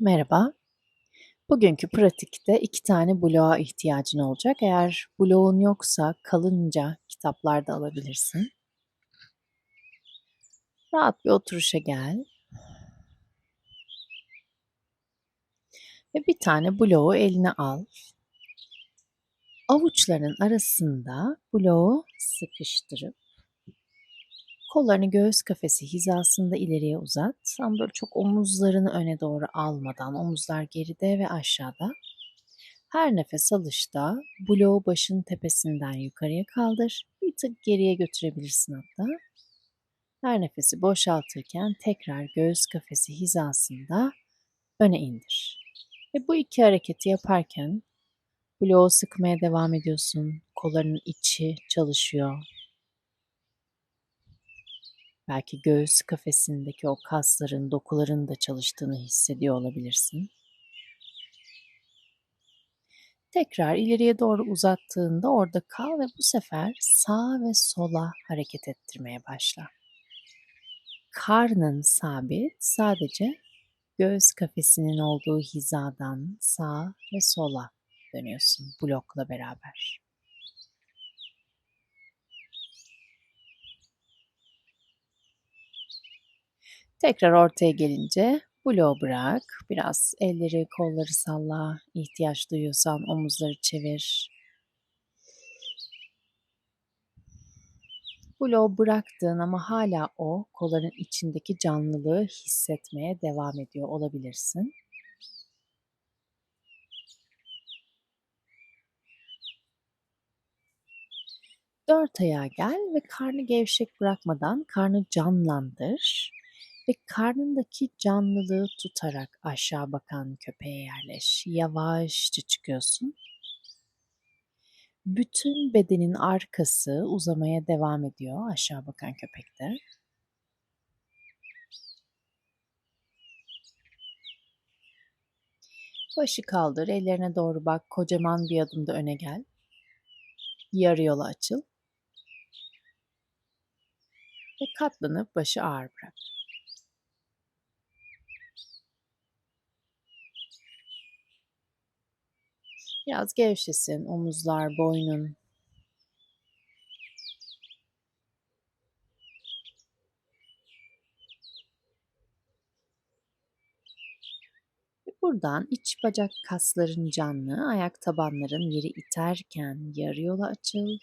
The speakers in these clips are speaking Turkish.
Merhaba. Bugünkü pratikte iki tane bloğa ihtiyacın olacak. Eğer bloğun yoksa kalınca kitaplar da alabilirsin. Rahat bir oturuşa gel. Ve bir tane bloğu eline al. Avuçların arasında bloğu sıkıştırıp Kollarını göğüs kafesi hizasında ileriye uzat. Ama böyle çok omuzlarını öne doğru almadan, omuzlar geride ve aşağıda. Her nefes alışta bloğu başın tepesinden yukarıya kaldır. Bir tık geriye götürebilirsin hatta. Her nefesi boşaltırken tekrar göğüs kafesi hizasında öne indir. Ve bu iki hareketi yaparken bloğu sıkmaya devam ediyorsun. Kollarının içi çalışıyor. Belki göğüs kafesindeki o kasların, dokuların da çalıştığını hissediyor olabilirsin. Tekrar ileriye doğru uzattığında orada kal ve bu sefer sağ ve sola hareket ettirmeye başla. Karnın sabit, sadece göğüs kafesinin olduğu hizadan sağa ve sola dönüyorsun blokla beraber. Tekrar ortaya gelince bloğu bırak. Biraz elleri, kolları salla. İhtiyaç duyuyorsan omuzları çevir. Bloğu bıraktığın ama hala o kolların içindeki canlılığı hissetmeye devam ediyor olabilirsin. Dört ayağa gel ve karnı gevşek bırakmadan karnı canlandır ve karnındaki canlılığı tutarak aşağı bakan köpeğe yerleş. Yavaşça çıkıyorsun. Bütün bedenin arkası uzamaya devam ediyor aşağı bakan köpekte. Başı kaldır, ellerine doğru bak. Kocaman bir adımda öne gel. Yarı yola açıl. Ve katlanıp başı ağır bırak. Biraz gevşesin omuzlar, boynun. Buradan iç bacak kasların canlı, ayak tabanların yeri iterken yarı yola açıl.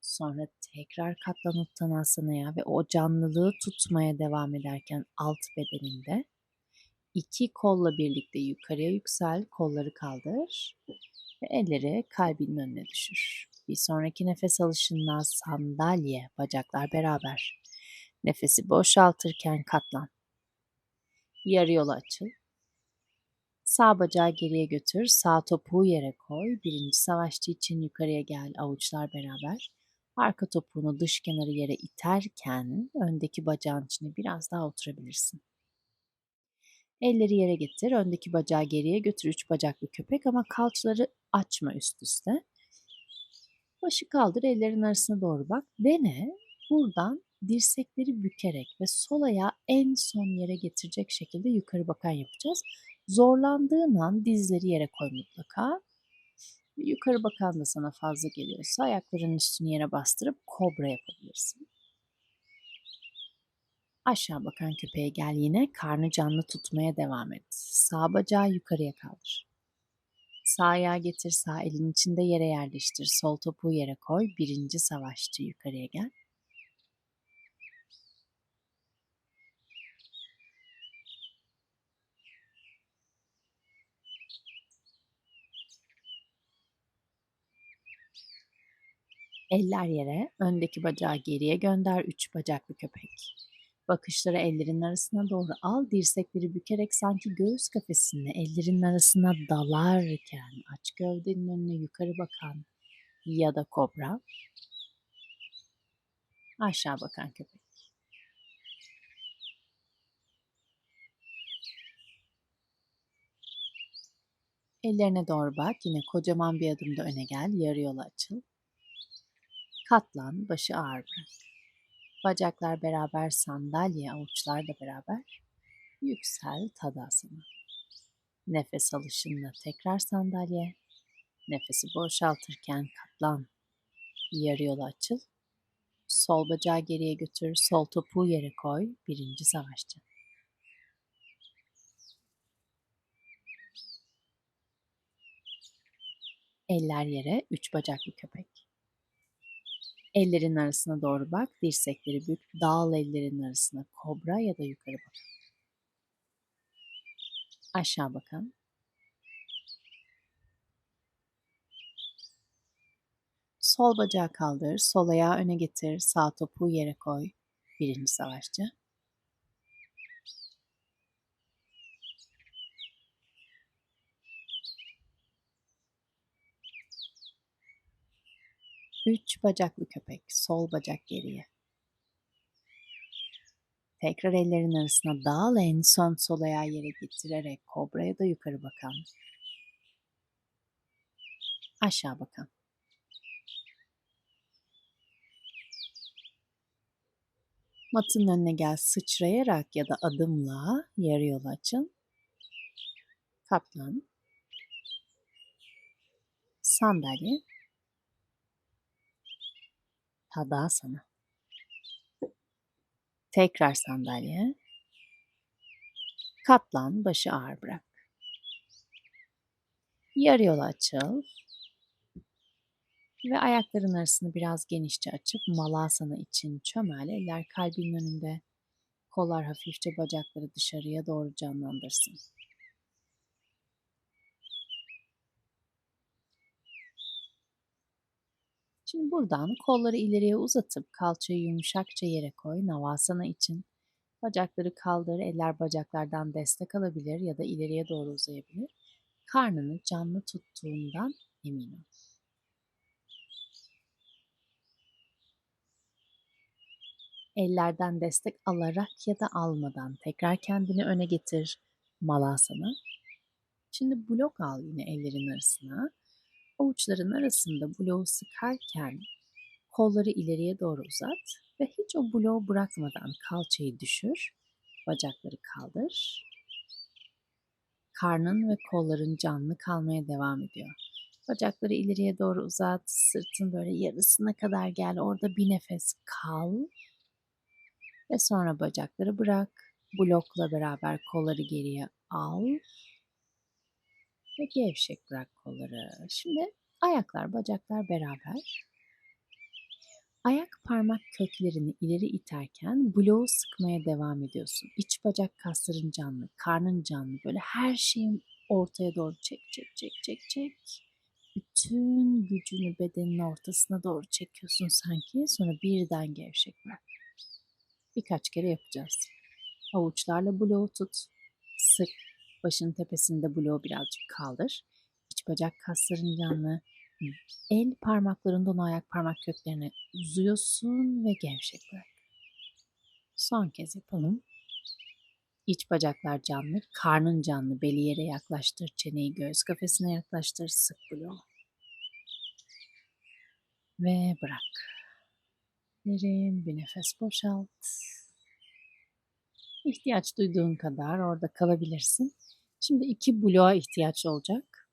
Sonra tekrar katlan Uttanasana'ya ve o canlılığı tutmaya devam ederken alt bedeninde iki kolla birlikte yukarıya yüksel, kolları kaldır ve elleri kalbinin önüne düşür. Bir sonraki nefes alışında sandalye, bacaklar beraber. Nefesi boşaltırken katlan. Yarı yola açıl. Sağ bacağı geriye götür, sağ topuğu yere koy. Birinci savaşçı için yukarıya gel, avuçlar beraber. Arka topuğunu dış kenarı yere iterken öndeki bacağın içine biraz daha oturabilirsin. Elleri yere getir. Öndeki bacağı geriye götür. Üç bacaklı köpek ama kalçaları açma üst üste. Başı kaldır. Ellerin arasına doğru bak. Dene. Buradan dirsekleri bükerek ve sol ayağı en son yere getirecek şekilde yukarı bakan yapacağız. Zorlandığın an dizleri yere koy mutlaka. Yukarı bakan da sana fazla geliyorsa ayaklarının üstünü yere bastırıp kobra yapabilirsin. Aşağı bakan köpeğe gel yine. Karnı canlı tutmaya devam et. Sağ bacağı yukarıya kaldır. Sağ ayağı getir, sağ elin içinde yere yerleştir. Sol topuğu yere koy. Birinci savaşçı yukarıya gel. Eller yere, öndeki bacağı geriye gönder, üç bacaklı köpek. Bakışları ellerin arasına doğru al, dirsekleri bükerek sanki göğüs kafesinde ellerin arasına dalarken aç gövdenin önüne yukarı bakan ya da kobra. Aşağı bakan köpek. Ellerine doğru bak. Yine kocaman bir adımda öne gel. Yarı yola açıl. Katlan, başı ağır bırak. Bacaklar beraber sandalye, avuçlar da beraber. Yüksel tadasana. Nefes alışınla tekrar sandalye. Nefesi boşaltırken katlan. Yarı yola açıl. Sol bacağı geriye götür, sol topuğu yere koy. Birinci savaşçı. Eller yere, üç bacaklı köpek. Ellerin arasına doğru bak, dirsekleri bük, dağıl ellerin arasına, kobra ya da yukarı bak. Aşağı bakan. Sol bacağı kaldır, sol ayağı öne getir, sağ topuğu yere koy. Birinci savaşçı. Üç bacaklı köpek, sol bacak geriye. Tekrar ellerin arasına dağıl en son sol ayağı yere getirerek kobraya da yukarı bakan. Aşağı bakan. Matın önüne gel sıçrayarak ya da adımla yarı yol açın. Kaplan. Sandalye. Tadasana. Tekrar sandalye. Katlan, başı ağır bırak. Yarı yola açıl. Ve ayakların arasını biraz genişçe açıp malasana için çömel. Eller kalbin önünde. Kollar hafifçe bacakları dışarıya doğru canlandırsın. Şimdi buradan kolları ileriye uzatıp kalçayı yumuşakça yere koy. Navasana için. Bacakları kaldır, eller bacaklardan destek alabilir ya da ileriye doğru uzayabilir. Karnını canlı tuttuğundan emin ol. Ellerden destek alarak ya da almadan tekrar kendini öne getir. Malasana. Şimdi blok al yine ellerin arasına. Avuçların arasında bloğu sıkarken kolları ileriye doğru uzat ve hiç o bloğu bırakmadan kalçayı düşür. Bacakları kaldır. Karnın ve kolların canlı kalmaya devam ediyor. Bacakları ileriye doğru uzat. Sırtın böyle yarısına kadar gel. Orada bir nefes kal. Ve sonra bacakları bırak. Blokla beraber kolları geriye al. Ve gevşek bırak kolları. Şimdi ayaklar, bacaklar beraber. Ayak parmak köklerini ileri iterken bloğu sıkmaya devam ediyorsun. İç bacak kasların canlı, karnın canlı. Böyle her şeyin ortaya doğru çek, çek, çek, çek, çek. Bütün gücünü bedenin ortasına doğru çekiyorsun sanki. Sonra birden gevşek bırak. Birkaç kere yapacağız. Avuçlarla bloğu tut. Sık. Başın tepesinde bloğu birazcık kaldır. İç bacak kasların canlı. El parmaklarından ayak parmak köklerine uzuyorsun ve gevşek bırak. Son kez yapalım. İç bacaklar canlı, karnın canlı. Beli yere yaklaştır, çeneyi göğüs kafesine yaklaştır, sık bloğu. Ve bırak. Derin bir nefes boşalt. İhtiyaç duyduğun kadar orada kalabilirsin. Şimdi iki bloğa ihtiyaç olacak.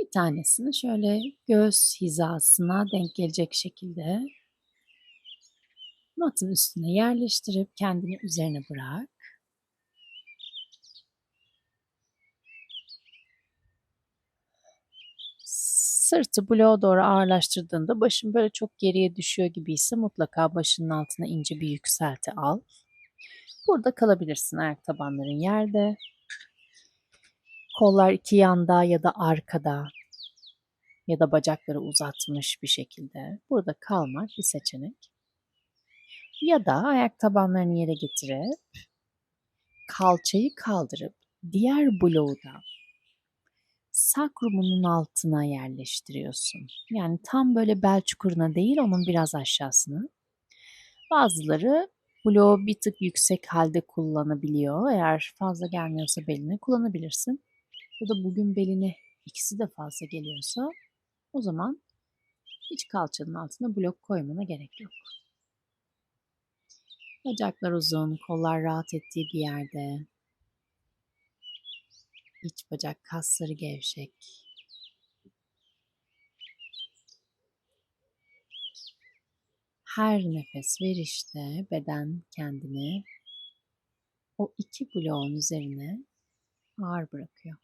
Bir tanesini şöyle göğüs hizasına denk gelecek şekilde matın üstüne yerleştirip kendini üzerine bırak. Sırtı bloğa doğru ağırlaştırdığında başın böyle çok geriye düşüyor gibiyse mutlaka başının altına ince bir yükselti al. Burada kalabilirsin ayak tabanların yerde. Kollar iki yanda ya da arkada ya da bacakları uzatmış bir şekilde. Burada kalmak bir seçenek. Ya da ayak tabanlarını yere getirip kalçayı kaldırıp diğer bloğu da sakrumunun altına yerleştiriyorsun. Yani tam böyle bel çukuruna değil onun biraz aşağısına. Bazıları bloğu bir tık yüksek halde kullanabiliyor. Eğer fazla gelmiyorsa beline kullanabilirsin. Ya da bugün beline ikisi de fazla geliyorsa o zaman hiç kalçanın altına blok koymana gerek yok. Bacaklar uzun, kollar rahat ettiği bir yerde. İç bacak kasları gevşek. Her nefes verişte beden kendini o iki bloğun üzerine ağır bırakıyor.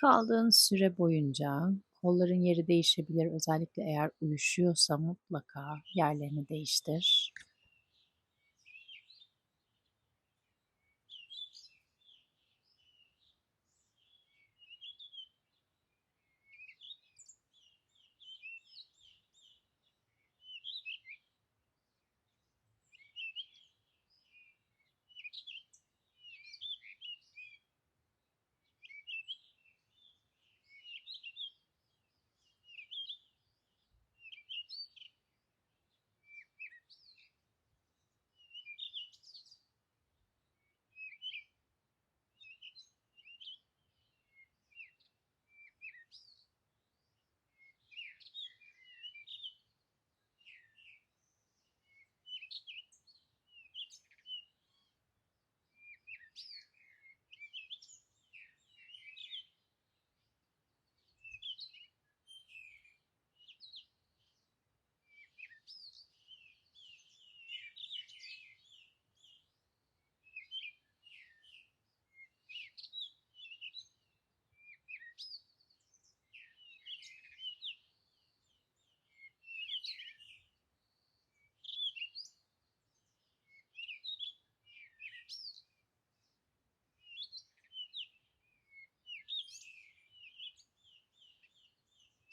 Kaldığın süre boyunca kolların yeri değişebilir. Özellikle eğer uyuşuyorsa mutlaka yerlerini değiştir.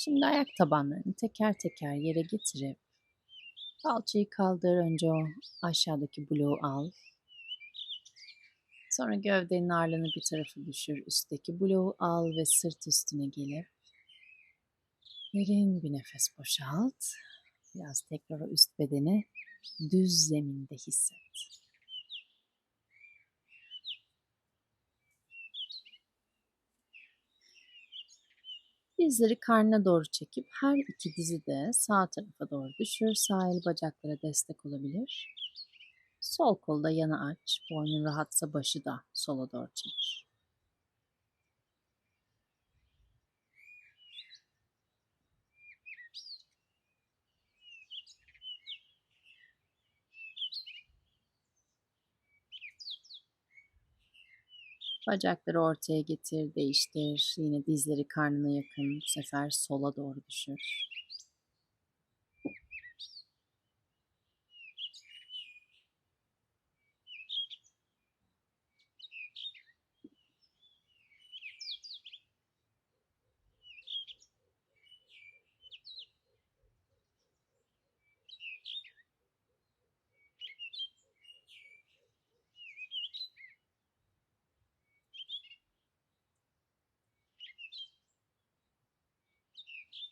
Şimdi ayak tabanlarını teker teker yere getirip kalçayı kaldır. Önce o aşağıdaki bloğu al. Sonra gövdenin ağırlığını bir tarafa düşür. Üstteki bloğu al ve sırt üstüne gelip derin bir nefes boşalt. Biraz tekrar o üst bedeni düz zeminde hisset. Dizleri karnına doğru çekip her iki dizi de sağ tarafa doğru düşür. Sağ el bacaklara destek olabilir. Sol kolu da yana aç. Boynun rahatsa başı da sola doğru çevir. Bacakları ortaya getir, değiştir. Yine dizleri karnına yakın. Bu sefer sola doğru düşür.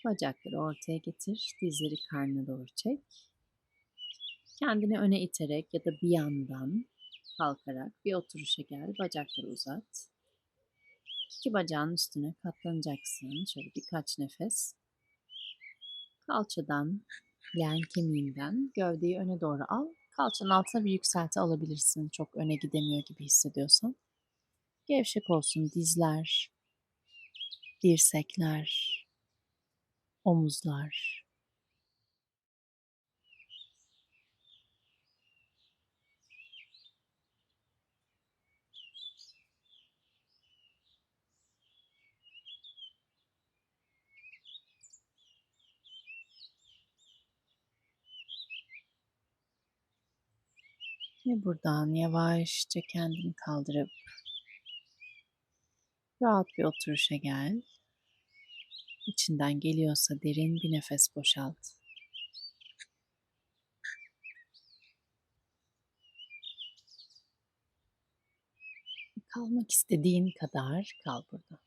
Bacakları ortaya getir. Dizleri karnına doğru çek. Kendini öne iterek ya da bir yandan kalkarak bir oturuşa gel. Bacakları uzat. İki bacağın üstüne katlanacaksın. Şöyle birkaç nefes. Kalçadan, leğen kemiğinden gövdeyi öne doğru al. Kalçanın altına bir yükselti alabilirsin. Çok öne gidemiyor gibi hissediyorsan. Gevşek olsun dizler, dirsekler, omuzlar. Ve buradan yavaşça kendini kaldırıp rahat bir oturuşa gel. İçinden geliyorsa derin bir nefes boşalt. Kalmak istediğin kadar kal burada.